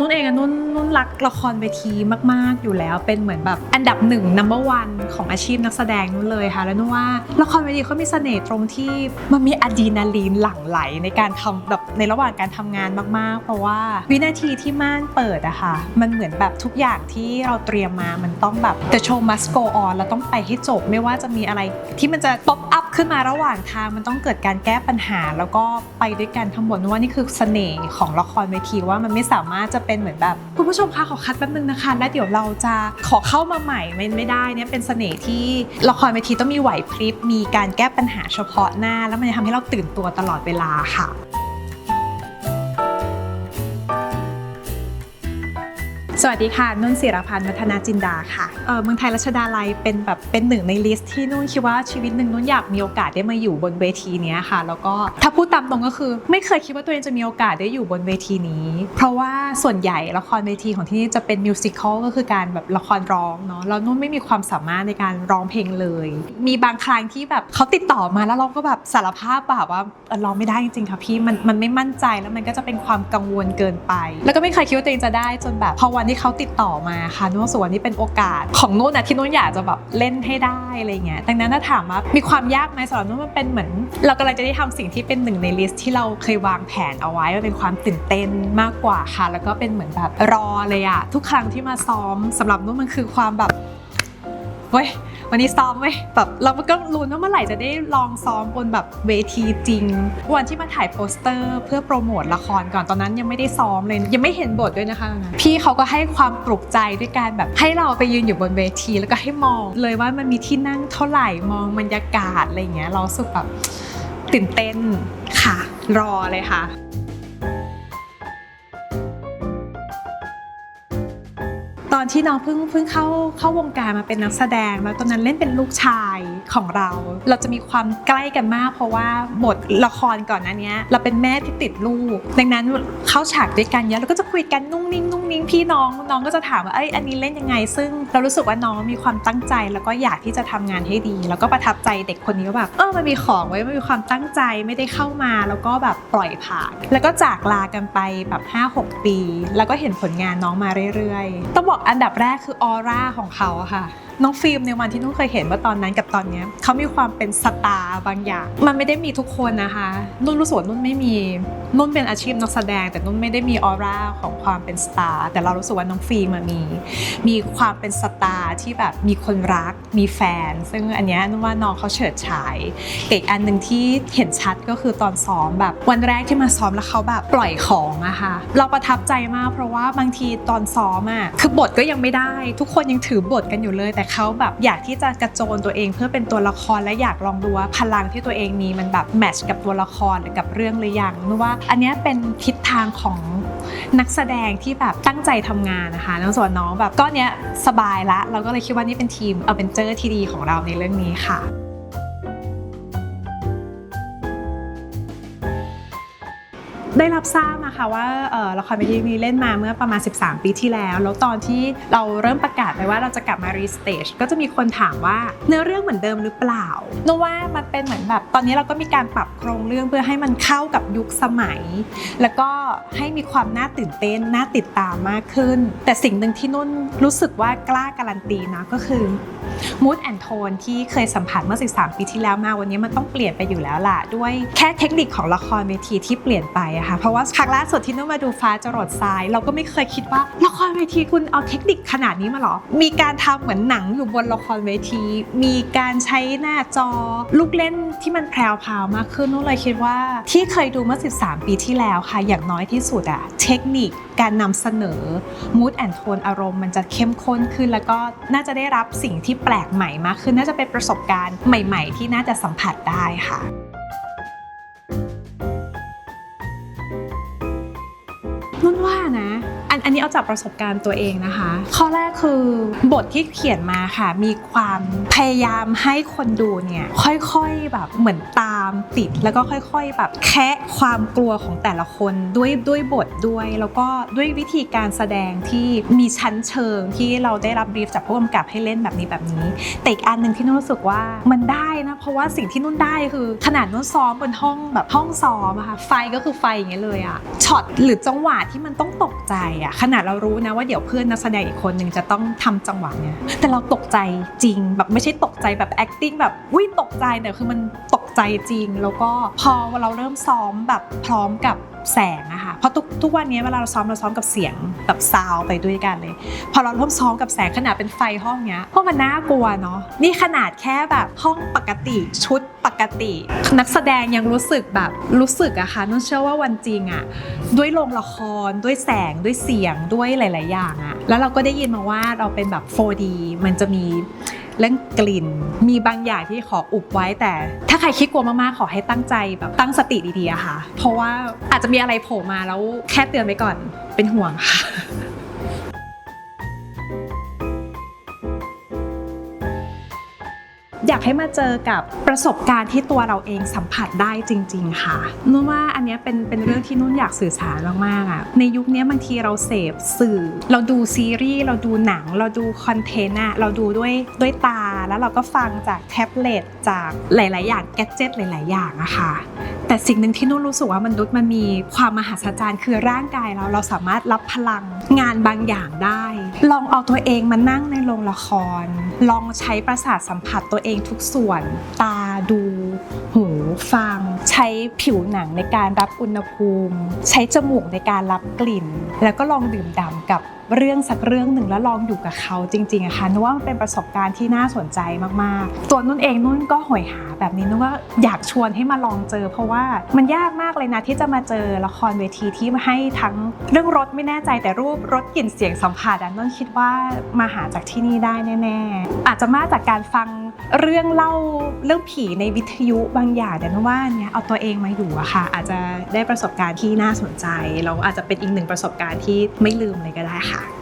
นุ่นเองอะนุ่นนุ่นรักละครเวทีมาก ๆ อยู่แล้ว เป็นเหมือนแบบอันดับหนึ่ง number one ของอาชีพนักแสดงนุ่นเลยค่ะ แล้วนุ่นว่าละครเวทีเขามีเสน่ห์ตรงที่มันมีอะดรีนาลีนหลั่งไหลในการทำแบบในระหว่างการทำงานมาก ๆ เพราะว่าวินาทีที่ม่านเปิดอะค่ะ มันเหมือนแบบทุกอย่างที่เราเตรียมมา มันต้องแบบ the show must go on เราต้องไปให้จบ ไม่ว่าจะมีอะไรที่มันจะ pop up ขึ้นมาระหว่างทางมันต้องเกิดการแก้ปัญหา แล้วก็ไปด้วยกันทั้งหมดนว่านี่คือเสน่ห์ของละครเวทีว่ามันไม่สามารถจะเป็นเหมือนแบบคุณผู้ชมคะขอคัดแป๊บนึงนะคะแล้วเดี๋ยวเราจะขอเข้ามาใหม่ไม่ไม่ได้เนี่ยเป็นเสน่ห์ที่ละครเวทีต้องมีไหวพริบมีการแก้ปัญหาเฉพาะหน้า แล้วมันจะทำให้เราตื่นตัวตลอดเวลาค่ะ สวัสดีค่ะ นุ่นศิรพันธ์วัฒนาจินดาค่ะเออเมืองไทยรัชดาลัยเป็นแบบเป็นหนึ่งในลิสต์ที่นุ่นคิดว่าชีวิตหนึ่งนุ่นอยากมีโอกาสได้มาอยู่บนเวทีนี้ค่ะ แล้วก็ถ้าพูดตามตรงก็คือ ไม่เคยคิดว่าตัวเองจะมีโอกาสได้อยู่บนเวทีนี้ เพราะว่าส่วนใหญ่ละครเวทีของที่นี่จะเป็นมิวสิควลก็คือการแบบละครร้องเนาะแล้วนุ่นไม่มีความสามารถในการร้องเพลงเลย มีบางครั้งที่แบบเขาติดต่อมาแล้วเราก็แบบสารภาพแบบว่าร้องไม่ได้จริงๆค่ะพี่มันมันไม่มั่นใจแล้วมันก็จะเป็นความกังวลเกินไป แล้วก็ไม่เคยคิดว่าตัวเองจะได้จนแบบพอวันที่เขาติดต่อมาค่ะนุ่นสึกว่านี่เป็นโอกาสของนุ่นนะที่นุ่นอยากจะแบบเล่นให้ได้อะไรเงี้ยดังนั้นถ้าถามว่ามีความยากไหมสำหรับนุ่นมันเป็นเหมือน เรากำลังจะได้ทำสิ่งที่เป็นหนึ่งในลิสต์ที่เราเคยวางแผนเอาไว้มันเป็นความตื่นเต้นมากกว่าค่ะ แล้วก็เป็นเหมือนแบบรอเลยอะทุกครั้งที่มาซ้อมสำหรับนุ่นมันคือความแบบ เว้ยวันนี้ซ้อมเว้ยแบบเราก็ลุ้นว่าเมื่อไหร่จะได้ลองซ้อมบนแบบเวทีจริง วันที่มาถ่ายโปสเตอร์ เพื่อโปรโมทละครก่อนตอนนั้นยังไม่ได้ซ้อมเลย ยังไม่เห็นบทด้วยนะคะ พี่เขาก็ให้ความปลุกใจด้วยการแบบให้เราไปยืนอยู่บนเวที แล้วก็ให้มองเลยว่ามันมีที่นั่งเท่าไหร่มองบรรยากาศอะไรอย่างเงี้ยเราสึกแบบตื่นเต้นค่ะ รอเลยค่ะ ตอนที่น้องเพิ่งเพิ่งเข้าเข้าวงการมาเป็นนักแสดง แล้วตอนนั้นเล่นเป็นลูกชายของเรา เราจะมีความใกล้กันมาก เพราะว่าบทละครก่อนหนั้นเนี้ยเราเป็นแม่ที่ติดลูก ดังนั้นเข้าฉากด้วยกันเยอะเราก็จะคุยกันนุ่งนิ่งนุ่งนิ่งพี่น้องน้องก็จะถามว่าเอ้ยอันนี้เล่นยังไง ซึ่งเรารู้สึกว่าน้องมีความตั้งใจ แล้วก็อยากที่จะทำงานให้ดี แล้วก็ประทับใจเด็กคนนี้ว่าแบบเออมันมีของไว้มันมีความตั้งใจไม่ได้เข้ามา แล้วก็แบบปล่อยผ่านแล้วก็จากลากันไปแบบ 5-6 ปี แล้วก็เห็นผลงานน้องมาเรื่อยๆต้องบอกอันดับแรกคือออร่าของเขาอะค่ะ น้องฟิล์มในวันที่นุ่นเคยเห็นว่าตอนนั้นกับตอนเนี้ยเขามีความเป็นสตาร์บางอย่าง มันไม่ได้มีทุกคนนะคะนุ่นรู้สึกว่านุ่นไม่มีนุ่นเป็นอาชีพนักแสดง แต่นุ่นไม่ได้มีออร่าของความเป็นสตาร์แต่เรารู้สึกว่าน้องฟิล์มอะมี มีความเป็นสตาร์ที่แบบมีคนรักมีแฟน ซึ่งอันนี้นุ่นว่าน้องเขาเฉิดฉายอีกอันหนึ่งที่เห็นชัดก็คือตอนซ้อมแบบ วันแรกที่มาซ้อมแล้วเขาแบบปล่อยของอะค่ะเราประทับใจมากเพราะว่าบางทีตอนซ้อมอะคือบทก็ยังไม่ได้ ทุกคนยังถือบทกันอยู่เลยแต่เขาแบบอยากที่จะกระโจนตัวเองเพื่อเป็นตัวละครและอยากลองดูว่าพลังที่ตัวเองมีมันแบบแมทช์กับตัวละครหรือกับเรื่องหรือยังนุ่ว่า อันนี้เป็นทิศทางของนักแสดงที่แบบตั้งใจทำงานนะคะแล้วส่วนน้องแบบก็เนี้ยสบายละ เราก็เลยคิดว่านี่เป็นทีมเอาเป็นเจอร์ที่ดีของเราในเรื่องนี้ค่ะ ได้รับทราบนะคะว่าละครเวทีนี้เล่นมาเมื่อประมาณ 13 ปีที่แล้ว แล้วตอนที่เราเริ่มประกาศไปว่าเราจะกลับมารีสเตจก็จะมีคนถามว่าเนื้อเรื่องเหมือนเดิมหรือเปล่านึกว่ามันเป็นเหมือนแบบตอนนี้เราก็มีการปรับโครงเรื่องเพื่อให้มันเข้ากับยุคสมัย แล้วก็ให้มีความน่าตื่นเต้นน่าติดตามมากขึ้น แต่สิ่งหนึ่งที่นุ่นรู้สึกว่ากล้าการันตีนะก็คือมูดแอนโทนที่เคยสัมผัสเมื่อ 13 ปีที่แล้วมาวันนี้มันต้องเปลี่ยนไปอยู่แล้วล่ะด้วยแค่เทคนิคของละครเวทีที่เปลี่ยนไปอะค่ะเพราะว่าครั้งล่าสุดที่นุ่นมาดูฟ้าจรดทราย เราก็ไม่เคยคิดว่าละครเวทีคุณเอาเทคนิคขนาดนี้มาหรอ มีการทำเหมือนหนังอยู่บนละครเวที มีการใช้หน้าจอลูกเล่นที่มันแพรวพาวมากขึ้นนุ่นเลยคิดว่า ที่เคยดูเมื่อ 13 ปีที่แล้วค่ะอย่างน้อยที่สุดอะเทคนิคการนำเสนอ mood and tone อารมณ์มันจะเข้มข้นขึ้น แล้วก็น่าจะได้รับสิ่งที่แปลกใหม่มากขึ้นน่าจะเป็นประสบการณ์ใหม่ ๆ ที่น่าจะสัมผัสได้ค่ะ นุ่นว่านะ อันอันนี้เอาจากประสบการณ์ตัวเองนะคะ ข้อแรกคือบทที่เขียนมาค่ะ มีความพยายามให้คนดูเนี่ย ค่อยๆแบบเหมือนตามติด แล้วก็ค่อย ๆ แบบแคะความกลัวของแต่ละคนด้วยด้วยบทด้วย แล้วก็ด้วยวิธีการแสดงที่มีชั้นเชิงที่เราได้รับบรีฟจากผู้กำกับให้เล่นแบบนี้แบบนี้ แต่อีกอันหนึ่งที่นุ่นรู้สึกว่ามันได้นะเพราะว่าสิ่งที่นุ่นได้คือ ขนาดนุ่นซ้อมบนห้องแบบห้องซ้อมอะค่ะไฟก็คือไฟอย่างเงี้ยเลยอะช็อตหรือจังหวะที่มันต้องตกใจอะขนาดเรารู้นะว่าเดี๋ยวเพื่อนนักแสดงอีกคนหนึ่งจะต้องทำจังหวะเนี่ยแต่เราตกใจจริงแบบไม่ใช่ตกใจแบบ acting แบบวิตกใจแต่คือมันตก ใจจริง แล้วก็พอเราเริ่มซ้อมแบบพร้อมกับแสงอะค่ะเพราะทุกทุกวันนี้เวลาเราซ้อมเราซ้อมกับเสียงแบบซาวไปด้วยกันเลย พอเราเริ่มซ้อมกับแสงขนาดเป็นไฟห้องเนี้ยเพราะมันน่ากลัวเนาะนี่ขนาดแค่แบบห้องปกติชุดปกติ นักแสดงยังรู้สึกแบบรู้สึกอะค่ะนุ่นเชื่อว่าวันจริงอะด้วยโรงละครด้วยแสงด้วยเสียงด้วยหลาย ๆ อย่างอะแล้วเราก็ได้ยินมาว่าเราเป็นแบบ 4D มันจะมี เรื่องกลิ่น มีบางอย่างที่ขออุบไว้แต่ ถ้าใครคิดกลัวมากๆขอให้ตั้งใจแบบตั้งสติดีๆอะค่ะ เพราะว่าอาจจะมีอะไรโผล่มาแล้วแค่เตือนไปก่อนเป็นห่วงค่ะ อยากให้มาเจอกับประสบการณ์ที่ตัวเราเองสัมผัสได้จริง ๆ ค่ะนุ่นว่าอันนี้เป็นเป็นเรื่องที่นุ่นอยากสื่อสารมากๆอะในยุคนี้บางทีเราเสพสื่อ เราดูซีรีส์เราดูหนัง เราดูคอนเทนต์อะเราดูด้วยด้วยตา แล้วเราก็ฟังจากแท็บเล็ตจากหลาย ๆ อย่างแกดเจิตหลาย ๆ อย่างอะค่ะ แต่สิ่งหนึ่งที่นุ่นรู้สึกว่ามนุษย์มันมีความมหัศจรรย์คือร่างกายเราเราสามารถรับพลังงานบางอย่างได้ ลองเอาตัวเองมานั่งในโรงละคร ลองใช้ประสาทสัมผัสตัวเองทุกส่วน ตาดูหูฟัง ใช้ผิวหนังในการรับอุณหภูมิ ใช้จมูกในการรับกลิ่น แล้วก็ลองดื่มด่ำกับเรื่องสักเรื่องหนึ่งแล้วลองอยู่กับเขาจริงๆอะค่ะนึกว่ามันเป็นประสบการณ์ที่น่าสนใจมากๆ ตัวนุ่นเองนุ่นก็หอยหาแบบนี้นุ่นว่าอยากชวนให้มาลองเจอ เพราะว่ามันยากมากเลยนะที่จะมาเจอละครเวทีที่ให้ทั้งเรื่องรสไม่แน่ใจแต่รูปรสกลิ่นเสียงสัมผัสอะนุ่นคิดว่ามาหาจากที่นี่ได้แน่ ๆ อาจจะมาจากการฟังเรื่องเล่าเรื่องผีในวิทยุบางอย่างแต่นว่าเนี่ยเอาตัวเองมาอยู่อะค่ะ อาจจะได้ประสบการณ์ที่น่าสนใจแล้วอาจจะเป็นอีกหนึ่งประสบการณ์ที่ไม่ลืมเลยก็ได้ค่ะ